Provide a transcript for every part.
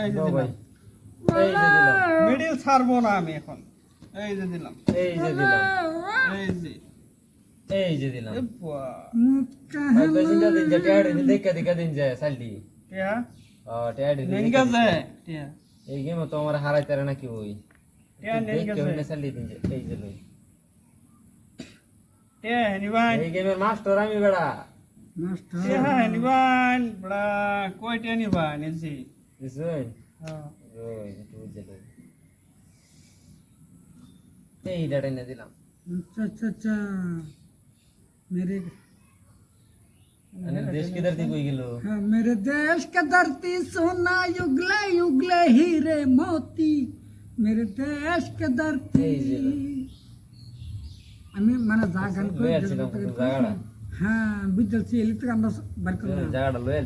এই যে দিলাম। এই যে দিলাম। মিডিল ছাড়বো না আমি এখন। এই যে দিলাম। এই যে দিলাম। এই যে। এই যে দিলাম। ভাই বেশিটা দিন যা টেয়ার দিন দেখা দেখা দিন যায় সালটি টিয়া? ও টেয়ার দিন নেঙ্গা যায় টিয়া। এই গেম তো আমার হারাই তারে নাকি ওই। টিয়া নেঙ্গা দেখে সালটি দিন এই যে লই। টিয়া হেনিবান এই গেমের মাস্টার আমি বেড়া। টিয়া হেনিবান বড়া কই টিয়া নিবান এসি বুঝলেন এইটাটা এনে দিলাম। আচ্ছা আচ্ছা আচ্ছা। মেরে देश की धरती कोई गिलो मेरे देश का धरती सोना युगले युगले हीरे मोती मेरे দেশ কে ধরতি। আমি মানে জাগান হ্যাঁ বুঝতেছি এলি থেকে আমরা বার করলাম। জায়গাটা লয়ে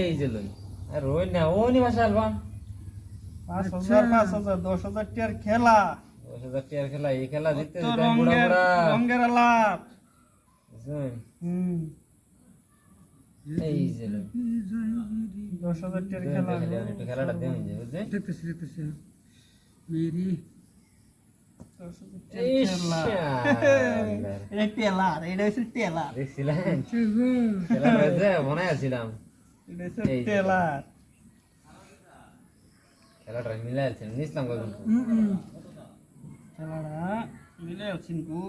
এই যে লই আর না ও ভাষা আলবাম পাঁচ হাজার পাঁচ হাজার দশ হাজার টিয়ার খেলা। দশ হাজার টিয়ার খেলা এই খেলা জিততে তো জিততে বুড়া রঙের রঙের আলাপ। হুম। এই যে দশ হাজার টিয়ার খেলা। খেলাটা দেন যে বুঝছেন? দেখতেছি দেখতেছি। মেরি। দশ হাজার টিয়ার এই খেলা শালার। এটা টেলার এটা হচ্ছে টেলার। দেখছিলেন? গো। খেলা রয়েছে মনে আসছিলাম যে। টেলার খেলাটা মিলাই আসছিলাম নিছিলাম কখন হুম, হুম। মিলে আছেন গো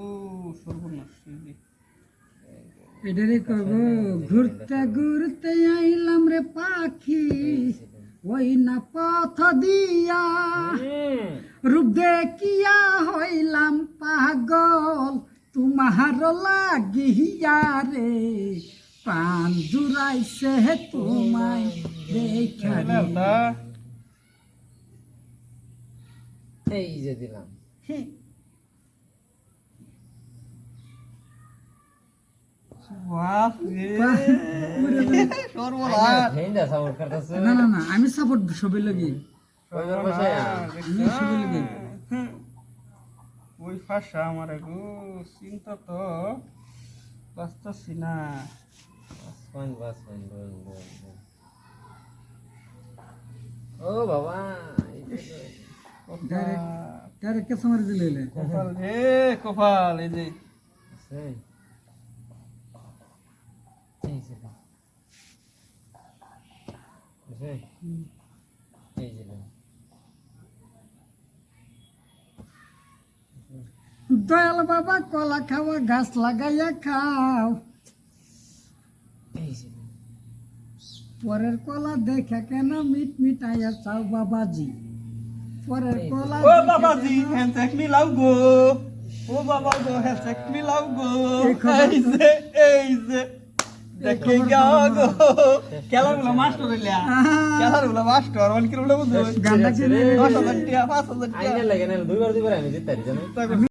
সর্বনাশ এটারে কব ঘুরতে ঘুরতে আইলাম রে পাখি ওই না পথ দিয়া রূপ দেখিয়া হইলাম পাগল তোমার লাগিয়া রে পান জুড়াইছে তোমায় দেখা। রে। খেলাটা এই যে দিলাম। না না না আমি সাপোর্ট সবই লাগি। ওই ভাষা আমার চিন্তা তো বাঁচতেছি না। Point bus point roll roll roll. ও বাবা ডাইরেক্ট কে সামার দিলে কপাল রে কপাল এই যে বুঝছেন? এই যে রোল। বুঝছেন? এই রোল। দয়াল বাবা কলা খাওয়া গাছ লাগাইয়া খাও রোল। পরের কলা দেখা কেন মিট মিটাইয়া চাও বাবাজি? পরের কলা ও বাবাজি হ্যান্ডশেক মিলাও গো। ও বাবা গো হ্যান্ডশেক মিলাও গো। এই যে এই যে দেখে গা। গো খেলাগুলো মাস্টার হইলা। খেলাগুলো মাস্টার মানে কিরম বুঝো গানটা কিনে দশ হাজার টিয়া পাঁচ হাজার লাগে না দুইবার দুইবার আমি জিততে জানো?